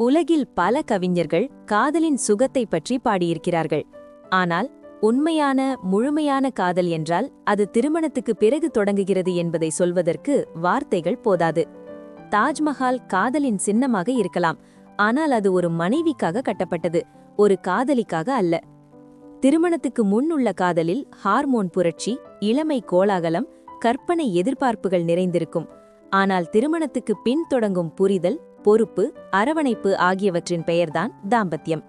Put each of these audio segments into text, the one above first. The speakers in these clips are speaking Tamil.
உலகில் பல கவிஞர்கள் காதலின் சுகத்தை பற்றி பாடியிருக்கிறார்கள். ஆனால் உண்மையான முழுமையான காதல் என்றால் அது திருமணத்துக்கு பிறகு தொடங்குகிறது என்பதை சொல்வதற்கு வார்த்தைகள் போதாது. தாஜ்மஹால் காதலின் சின்னமாக இருக்கலாம். ஆனால் அது ஒரு மனைவிக்காக கட்டப்பட்டது ஒரு காதலிக்காக அல்ல. திருமணத்துக்கு முன் உள்ள காதலில் ஹார்மோன் புரட்சி இளமை கோலாகலம் கற்பனை எதிர்பார்ப்புகள் நிறைந்திருக்கும். ஆனால் திருமணத்துக்கு பின் தொடங்கும் புரிதல் பொறுப்பு அரவணைப்பு ஆகியவற்றின் பெயர்தான் தாம்பத்தியம்.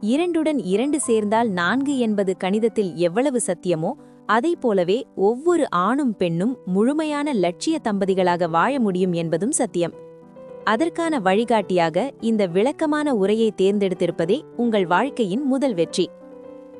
இரண்டுடன் இரண்டு சேர்ந்தால் நான்கு என்பது கணிதத்தில் எவ்வளவு சத்தியமோ அதைப் போலவே ஒவ்வொரு ஆணும் பெண்ணும் முழுமையான லட்சிய தம்பதிகளாக வாழ முடியும் என்பதும் சத்தியம். அதற்கான வழிகாட்டியாக இந்த விளக்கமான உரையை தேர்ந்தெடுத்திருப்பதே உங்கள் வாழ்க்கையின் முதல் வெற்றி.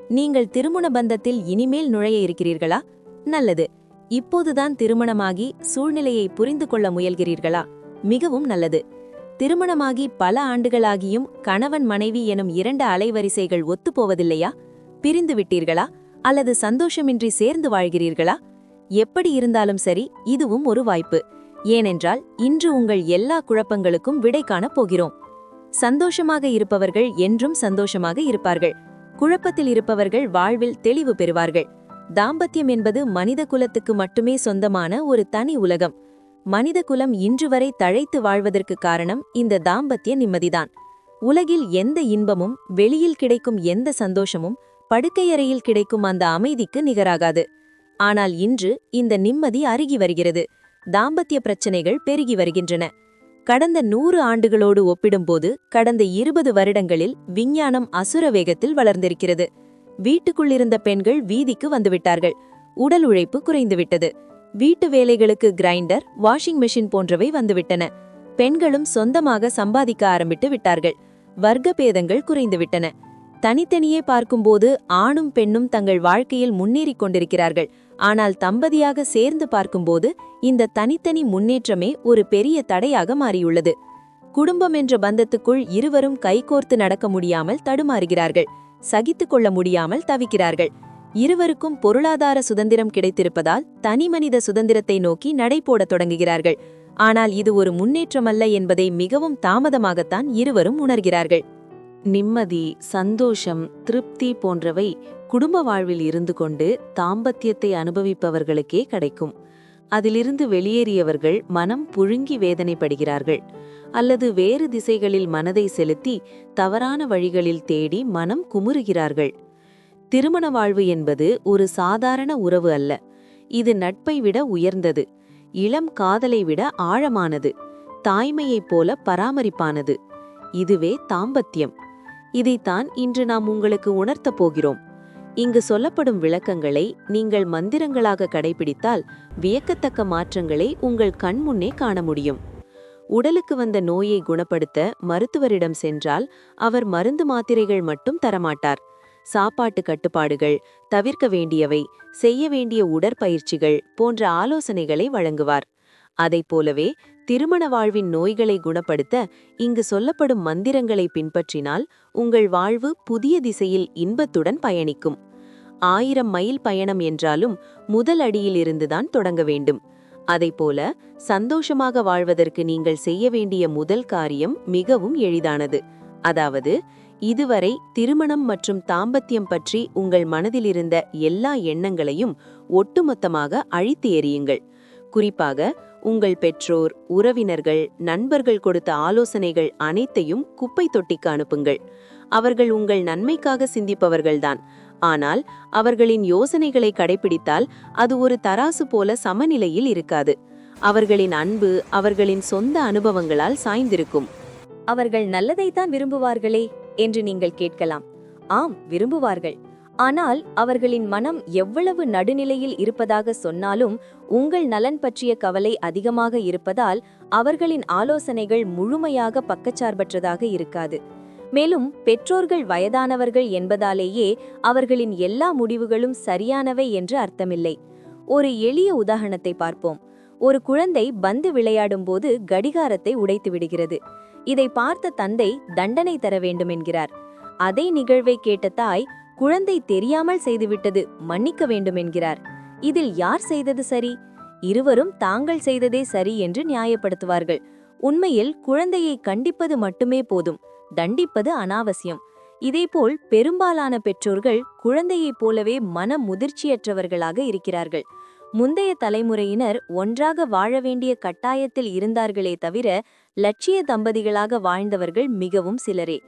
நீங்கள் திருமண பந்தத்தில் இனிமேல் நுழைய இருக்கிறீர்களா? நல்லது. இப்போதுதான் திருமணமாகி சூழ்நிலையை புரிந்து கொள்ள முயல்கிறீர்களா? மிகவும் நல்லது. திருமணமாகி பல ஆண்டுகளாகியும் கணவன் மனைவி எனும் இரண்டு அலைவரிசைகள் ஒத்துப்போவதில்லையா? பிரிந்து விட்டீர்களா? அல்லது சந்தோஷமின்றி சேர்ந்து வாழ்கிறீர்களா? எப்படி இருந்தாலும் சரி இதுவும் ஒரு வாய்ப்பு. ஏனென்றால் இன்று உங்கள் எல்லா குழப்பங்களுக்கும் விடை காணப் போகிறோம். சந்தோஷமாக இருப்பவர்கள் என்றும் சந்தோஷமாக இருப்பார்கள். குழப்பத்தில் இருப்பவர்கள் வாழ்வில் தெளிவு பெறுவார்கள். தாம்பத்தியம் என்பது மனித குலத்துக்கு மட்டுமே சொந்தமான ஒரு தனி உலகம். மனித குலம் இன்று வரை தழைத்து வாழ்வதற்கு காரணம் இந்த தாம்பத்திய நிம்மதிதான். உலகில் எந்த இன்பமும் வெளியில் கிடைக்கும் எந்த சந்தோஷமும் படுக்கையறையில் கிடைக்கும் அந்த அமைதிக்கு நிகராகாது. ஆனால் இன்று இந்த நிம்மதி அருகி வருகிறது. தாம்பத்திய பிரச்சனைகள் பெருகி வருகின்றன. கடந்த நூறு ஆண்டுகளோடு ஒப்பிடும்போது கடந்த இருபது வருடங்களில் விஞ்ஞானம் அசுர வேகத்தில் வளர்ந்திருக்கிறது. வீட்டுக்குள்ளிருந்த பெண்கள் வீதிக்கு வந்துவிட்டார்கள். உடல் உழைப்பு குறைந்துவிட்டது. வீட்டு வேலைகளுக்கு கிரைண்டர் வாஷிங் மெஷின் போன்றவை வந்துவிட்டன. பெண்களும் சொந்தமாக சம்பாதிக்க ஆரம்பித்து விட்டார்கள். வர்க்க பேதங்கள் குறைந்துவிட்டன. தனித்தனியே பார்க்கும்போது ஆணும் பெண்ணும் தங்கள் வாழ்க்கையில் முன்னேறிக் கொண்டிருக்கிறார்கள். ஆனால் தம்பதியாக சேர்ந்து பார்க்கும்போது இந்த தனித்தனி முன்னேற்றமே ஒரு பெரிய தடையாக மாறியுள்ளது. குடும்பம் என்ற பந்தத்துக்குள் இருவரும் கைகோர்த்து நடக்க முடியாமல் தடுமாறுகிறார்கள். சகித்துக் கொள்ள முடியாமல் தவிக்கிறார்கள். இருவருக்கும் பொருளாதார சுதந்திரம் கிடைத்திருப்பதால் தனிமனித சுதந்திரத்தை நோக்கி நடைபோடத் தொடங்குகிறார்கள். ஆனால் இது ஒரு முன்னேற்றமல்ல என்பதை மிகவும் தாமதமாகத்தான் இருவரும் உணர்கிறார்கள். நிம்மதி சந்தோஷம் திருப்தி போன்றவை குடும்ப வாழ்வில் இருந்து கொண்டு தாம்பத்தியத்தை அனுபவிப்பவர்களுக்கே கிடைக்கும். அதிலிருந்து வெளியேறியவர்கள் மனம் புழுங்கி வேதனைப்படுகிறார்கள். அல்லது வேறு திசைகளில் மனதை செலுத்தி தவறான வழிகளில் தேடி மனம் குமுறுகிறார்கள். திருமண வாழ்வு என்பது ஒரு சாதாரண உறவு அல்ல. இது நட்பை விட உயர்ந்தது. இளம் காதலை விட ஆழமானது. தாய்மையைப் போல பராமரிப்பானது. இதுவே தாம்பத்தியம். இதைத்தான் இன்று நாம் உங்களுக்கு உணர்த்தப் போகிறோம். இங்கு சொல்லப்படும் விளக்கங்களை நீங்கள் மந்திரங்களாக கடைபிடித்தால் வியக்கத்தக்க மாற்றங்களை உங்கள் கண்முன்னே காண முடியும். உடலுக்கு வந்த நோயை குணப்படுத்த மருத்துவரிடம் சென்றால் அவர் மருந்து மாத்திரைகள் மட்டும் தரமாட்டார். சாப்பாட்டு கட்டுப்பாடுகள் தவிர்க்க வேண்டியவை செய்ய வேண்டிய உடற்பயிற்சிகள் போன்ற ஆலோசனைகளை வழங்குவார். அதைப் போலவே திருமண வாழ்வின் நோய்களை குணப்படுத்த இங்கு சொல்லப்படும் மந்திரங்களை பின்பற்றினால் உங்கள் வாழ்வு புதிய திசையில் இன்பத்துடன் பயணிக்கும். ஆயிரம் மைல் பயணம் என்றாலும் முதல் அடியிலிருந்துதான் தொடங்க வேண்டும். அதைப்போல சந்தோஷமாக வாழ்வதற்கு நீங்கள் செய்ய வேண்டிய முதல் காரியம் மிகவும் எளிதானது. அதாவது இதுவரை திருமணம் மற்றும் தாம்பத்தியம் பற்றி உங்கள் மனதிலிருந்த எல்லா எண்ணங்களையும் ஒட்டுமொத்தமாக அழித்து எறியுங்கள். குறிப்பாக உங்கள் பெற்றோர் உறவினர்கள் நண்பர்கள் கொடுத்த ஆலோசனைகள் அனைத்தையும் குப்பை தொட்டிக்கு அனுப்புங்கள். அவர்கள் உங்கள் நன்மைக்காக சிந்திப்பவர்கள்தான். ஆனால் அவர்களின் யோசனைகளை கடைபிடித்தால் அது ஒரு தராசு போல சமநிலையில் இருக்காது. அவர்களின் அன்பு அவர்களின் சொந்த அனுபவங்களால் சாய்ந்திருக்கும். அவர்கள் நல்லதைத்தான் விரும்புவார்களே. என்று நீங்கள் கேட்கலாம். ஆம் விரும்புவார்கள். ஆனால் அவர்களின் மனம் எவ்வளவு நடுநிலையில் இருப்பதாக சொன்னாலும் உங்கள் நலன் பற்றிய கவலை அதிகமாக இருப்பதால் அவர்களின் ஆலோசனைகள் முழுமையாக பக்கச்சார்பற்றதாக இருக்காது. மேலும் பெற்றோர்கள் வயதானவர்கள் என்பதாலேயே அவர்களின் எல்லா முடிவுகளும் சரியானவை என்று அர்த்தமில்லை. ஒரு எளிய உதாரணத்தை பார்ப்போம். ஒரு குழந்தை பந்து விளையாடும்போது கடிகாரத்தை உடைத்து விடுகிறது. இதை பார்த்த தந்தை தண்டனை தர வேண்டும் என்கிறார் அதே நிகழ்வை கேட்ட தாய் குழந்தை தெரியாமல் செய்துவிட்டது மன்னிக்க வேண்டும் என்கிறார் இதில் யார் செய்தது சரி? இருவரும் தாங்கள் செய்ததே சரி என்று நியாயப்படுத்துவார்கள். உண்மையில் குழந்தையை கண்டிப்பது மட்டுமே போதும் தண்டிப்பது அனாவசியம். இதேபோல் பெரும்பாலான பெற்றோர்கள் குழந்தையைப் போலவே மன முதிர்ச்சியற்றவர்களாக இருக்கிறார்கள். முந்தைய தலைமுறையினர் ஒன்றாக வாழ வேண்டிய கட்டாயத்தில் இருந்தார்களே தவிர லட்சிய தம்பதிகளாக வாழ்ந்தவர்கள் மிகவும் சிலரே.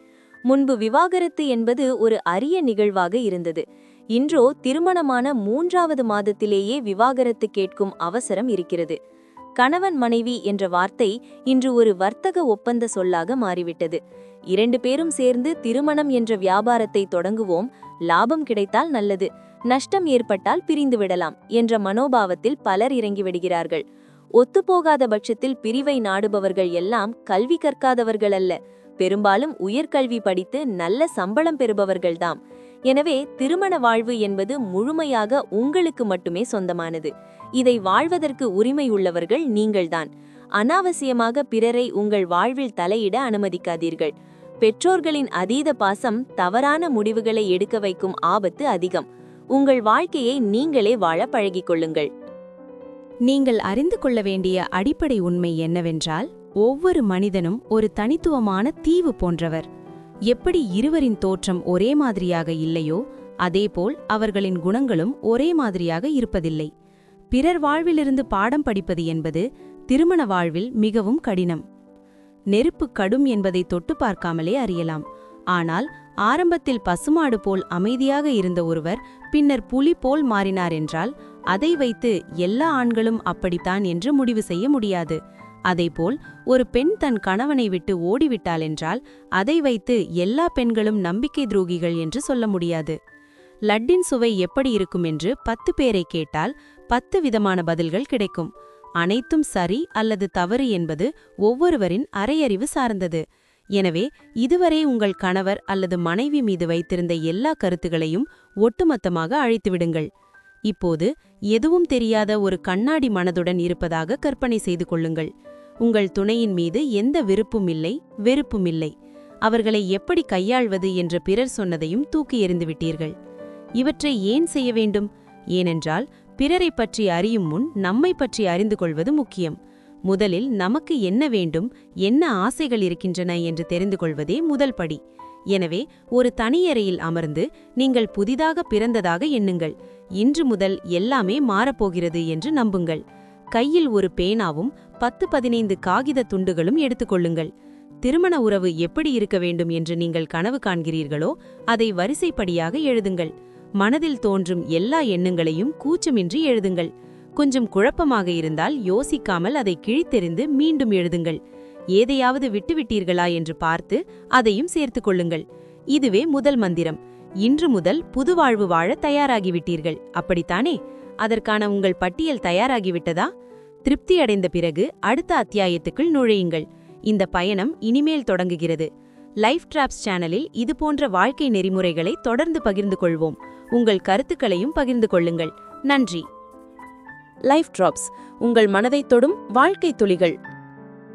முன்பு விவாகரத்து என்பது ஒரு அரிய நிகழ்வாக இருந்தது. இன்றோ திருமணமான மூன்றாவது மாதத்திலேயே விவாகரத்து கேட்கும் அவசரம் இருக்கிறது. கணவன் மனைவி என்ற வார்த்தை இன்று ஒரு வர்த்தக ஒப்பந்த சொல்லாக மாறிவிட்டது. இரண்டு பேரும் சேர்ந்து திருமணம் என்ற வியாபாரத்தை தொடங்குவோம் லாபம் கிடைத்தால் நல்லது. நஷ்டம் ஏற்பட்டால் பிரிந்து விடலாம் என்ற மனோபாவத்தில் பலர் இறங்கிவிடுகிறார்கள். ஒத்துப்போகாத பட்சத்தில் பிரிவை நாடுபவர்கள் எல்லாம் கல்வி கற்காதவர்கள் அல்ல பெரும்பாலும் உயர்கல்வி படித்து நல்ல சம்பளம் பெறுபவர்கள்தாம். எனவே திருமண வாழ்வு என்பது முழுமையாக உங்களுக்கு மட்டுமே சொந்தமானது. இதை வாழ்வதற்கு உரிமை உள்ளவர்கள் நீங்கள்தான். அனாவசியமாக பிறரை உங்கள் வாழ்வில் தலையிட அனுமதிக்காதீர்கள். பெற்றோர்களின் அதீத பாசம் தவறான முடிவுகளை எடுக்க வைக்கும் ஆபத்து அதிகம். உங்கள் வாழ்க்கையை நீங்களே வாழ பழகிக் கொள்ளுங்கள். நீங்கள் அறிந்து கொள்ள வேண்டிய அடிப்படை உண்மை என்னவென்றால் ஒவ்வொரு மனிதனும் ஒரு தனித்துவமான தீவு போன்றவர். எப்படி இருவரின் தோற்றம் ஒரே மாதிரியாக இல்லையோ அதேபோல் அவர்களின் குணங்களும் ஒரே மாதிரியாக இருப்பதில்லை. பிறர் வாழ்விலிருந்து பாடம் படிப்பது என்பது திருமண வாழ்வில் மிகவும் கடினம். நெருப்பு கடும் என்பதை தொட்டு பார்க்காமலே அறியலாம். ஆனால் ஆரம்பத்தில் பசுமாடு போல் அமைதியாக இருந்த ஒருவர் பின்னர் புலி போல் மாறினார் என்றால் அதை வைத்து எல்லா ஆண்களும் அப்படித்தான் என்று முடிவு செய்ய முடியாது. அதேபோல் ஒரு பெண் தன் கணவனை விட்டு ஓடிவிட்டாள் என்றால் அதை வைத்து எல்லா பெண்களும் நம்பிக்கை துரோகிகள் என்று சொல்ல முடியாது. லட்டின் சுவை எப்படி இருக்கும் என்று பத்து பேரை கேட்டால் பத்து விதமான பதில்கள் கிடைக்கும். அனைத்தும் சரி அல்லது தவறு என்பது ஒவ்வொருவரின் அரையறிவு சார்ந்தது. எனவே இதுவரை உங்கள் கணவர் அல்லது மனைவி மீது வைத்திருந்த எல்லா கருத்துகளையும் ஒட்டுமொத்தமாக அழித்துவிடுங்கள். இப்போது எதுவும் தெரியாத ஒரு கண்ணாடி மனதுடன் இருப்பதாக கற்பனை செய்து கொள்ளுங்கள். உங்கள் துணையின் மீது எந்த விருப்பும் இல்லை வெறுப்பும் இல்லை. அவர்களை எப்படி கையாள்வது என்ற பிறர் சொன்னதையும் தூக்கி எறிந்துவிட்டீர்கள் இவற்றை ஏன் செய்ய வேண்டும்? ஏனென்றால் பிறரை பற்றி அறியும் முன் நம்மை பற்றி அறிந்து கொள்வது முக்கியம். முதலில் நமக்கு என்ன வேண்டும் என்ன ஆசைகள் இருக்கின்றன என்று தெரிந்து கொள்வதே முதல் படி. எனவே ஒரு தனியறையில் அமர்ந்து நீங்கள் புதிதாக பிறந்ததாக எண்ணுங்கள். இன்று முதல் எல்லாமே மாறப்போகிறது என்று நம்புங்கள். கையில் ஒரு பேனாவும் பத்து பதினைந்து காகித துண்டுகளும் எடுத்துக்கொள்ளுங்கள் திருமண உறவு எப்படி இருக்க வேண்டும் என்று நீங்கள் கனவு காண்கிறீர்களோ அதை வரிசைப்படியாக எழுதுங்கள். மனதில் தோன்றும் எல்லா எண்ணங்களையும் கூச்சமின்றி எழுதுங்கள். கொஞ்சம் குழப்பமாக இருந்தால் யோசிக்காமல் அதை கிழித்தெறிந்து மீண்டும் எழுதுங்கள். ஏதையாவது விட்டுவிட்டீர்களா என்று பார்த்து அதையும் சேர்த்து கொள்ளுங்கள். இதுவே முதல் மந்திரம். இன்று முதல் புது வாழ்வு வாழ தயாராகிவிட்டீர்கள். அப்படித்தானே? அதற்கான உங்கள் பட்டியல் தயாராகிவிட்டதா? திருப்தியடைந்த பிறகு அடுத்த அத்தியாயத்துக்குள் நுழையுங்கள். இந்த பயணம் இனிமேல் தொடங்குகிறது. லைஃப் டிராப்ஸ் சேனலில் இதுபோன்ற வாழ்க்கை நெறிமுறைகளை தொடர்ந்து பகிர்ந்து கொள்வோம். உங்கள் கருத்துக்களையும் பகிர்ந்து கொள்ளுங்கள். நன்றி. லைஃப் டிராப்ஸ் உங்கள் மனதை தொடும் வாழ்க்கை துளிகள்.